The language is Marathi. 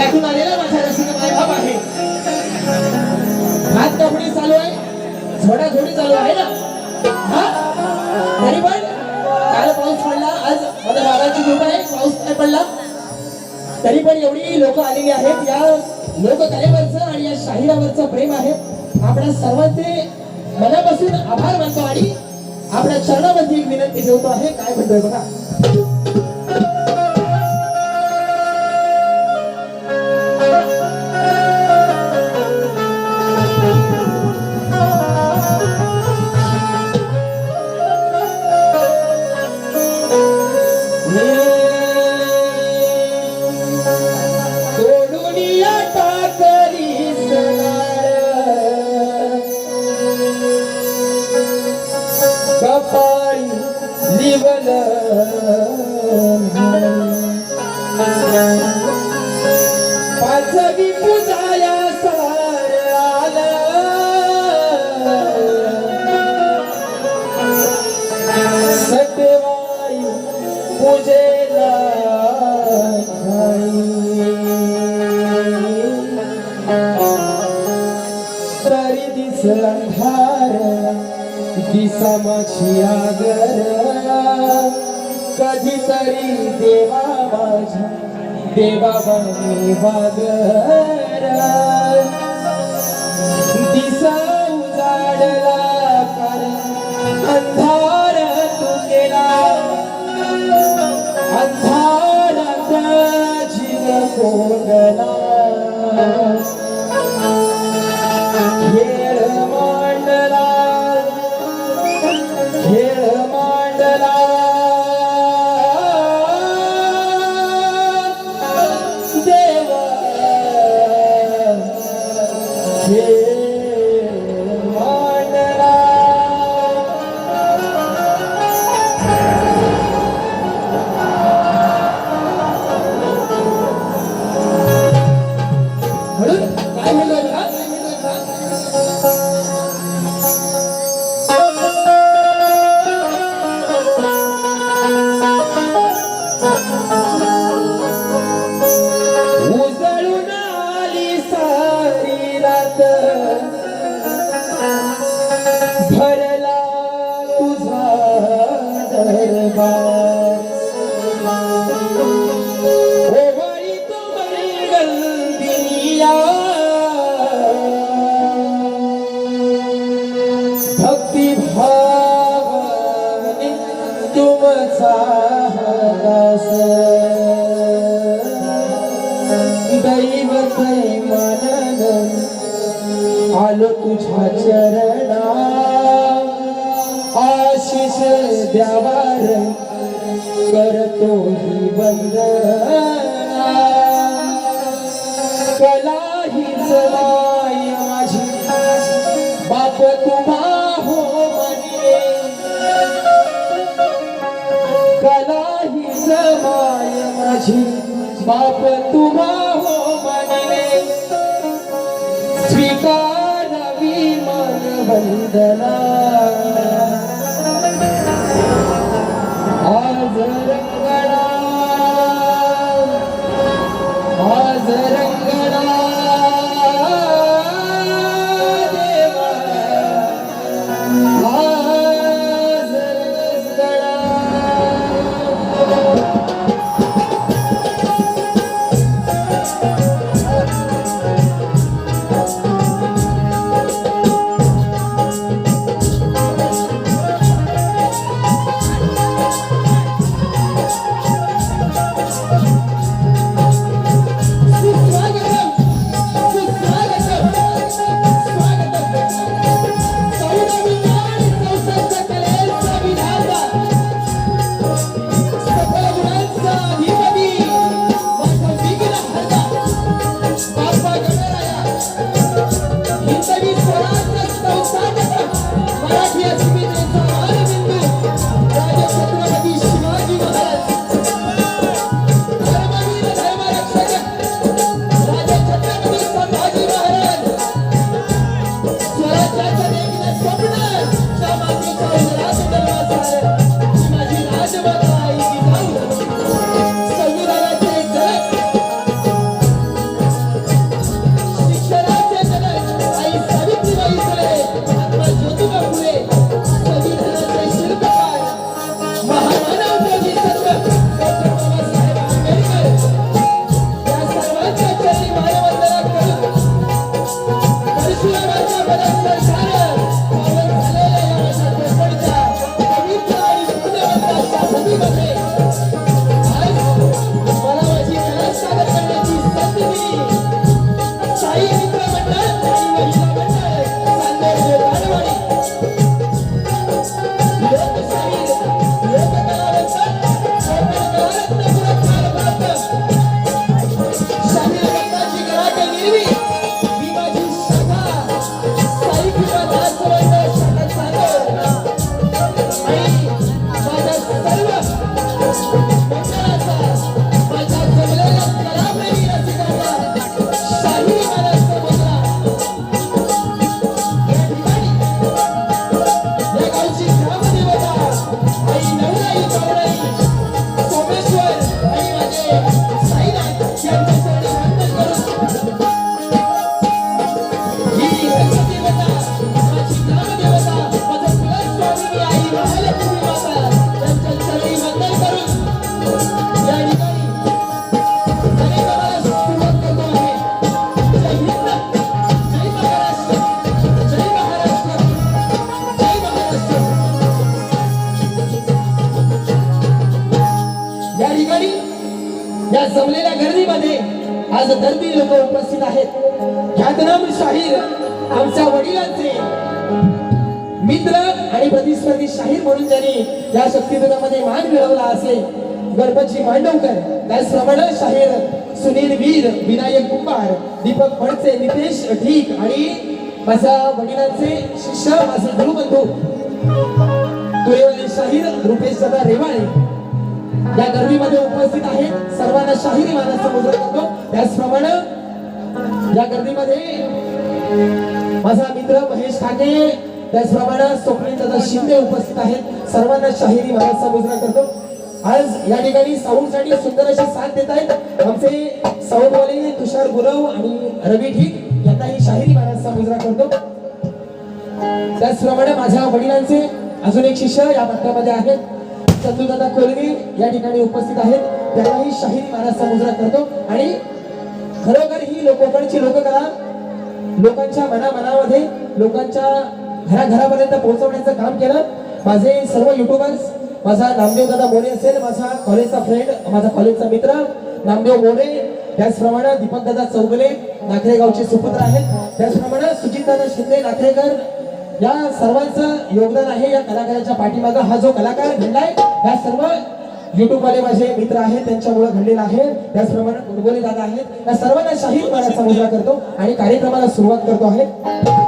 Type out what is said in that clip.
त्यातून आलेला माझा रसिक मायबाप आहे? हात कपडे चालू आहे. झोडा झोडी चालू आहे ना? हा? तरी पण? काल पाऊस पडला आज माझ्या बाबाची झोप आहे पाऊस काय पडला. तरी पण एवढी लोक आलेली आहेत. या लोककलेवरचं आणि या शाहिरावरचं प्रेम आहे. आपल्या सर्वांचे मनापासून आभार मानतो आणि आपल्या चरणामध्ये एक विनंती ठेवतो आहे. काय म्हणतोय बघा? लिवल पाचवी पूजाया सार आलं सत्यवाई पूजेला तरी दिस अंधार दिसा माझी आगर कधी तरी देवा माझ्या देवा बाई तुमचा दास दैवत मानन आलो तुझ्या चरणा आशिष द्यावार करतो ही बंद कला ही माय बाप तुम्हा या लोक उपस्थित आहेत. ख्यातनाम शाहीर आमच्या वडिलांचे मित्र आणि प्रतिस्पर्धी शाहीर म्हणून त्यांनी या शक्तीपीठामध्ये मान मिळवला असेल. गणपतजी मांडवकर त्याचप्रमाणे शाहीर सुनील वीर विनायक कुंभार दीपक फडसे नितेश ढीक आणि माझ्या वडिलांचे शिष्य माझे गुरुबंधू. तुरेवाले शाहीर रुपेश दादा रेवाळे. या गर्दीमध्ये उपस्थित आहेत सर्वांना शाहिरी मानाचा मुद्रा करतो त्याचप्रमाणे या गर्दीमध्ये माझा मित्र महेश ठाके त्याचप्रमाणे स्वप्नील दादा शिंदे उपस्थित आहेत. सर्वांना शाहिरी मानाचा मुजरा करतो आज या ठिकाणी साऊंडसाठी सुंदर अशी साथ देत आहेत आमचे साऊंडवाले तुषार गुरव आणि रवी ठीक यांनाही शाहिरी महाराजचा मुजरा करतो. त्याचप्रमाणे माझ्या वडिलांचे अजून एक शिष्य या पत्रामध्ये आहेत. चंदूदादा कोलगे या ठिकाणी उपस्थित आहेत. त्यांनाही शाहिरी महाराजचा मुजरा करतो. आणि खरोखर ही लोकोकडची लोककला लोकांच्या मनामनामध्ये लोकांच्या घराघरापर्यंत पोहोचवण्याचं काम केलं. माझे सर्व युट्यूबर्स माझा नामदेव दादा मोरे असेल माझा कॉलेजचा फ्रेंड माझा कॉलेजचा मित्र नामदेव मोरे. त्याचप्रमाणे दीपक दादा चौगले नाखरेगावचे सुपुत्र आहेत. त्याचप्रमाणे सुजित दादा शिंदे नाखरेकर या सर्वांचं योगदान आहे या कलाकाराच्या पाठीमागं. हा जो कलाकार घडलाय या सर्व युट्यूबवाले माझे मित्र आहेत त्यांच्यामुळे घडलेला आहे. त्याचप्रमाणे गुडगोले दादा आहेत. या सर्वांना शाहीर मानाचा मुद्रा करतो आणि कार्यक्रमाला सुरुवात करतो आहे.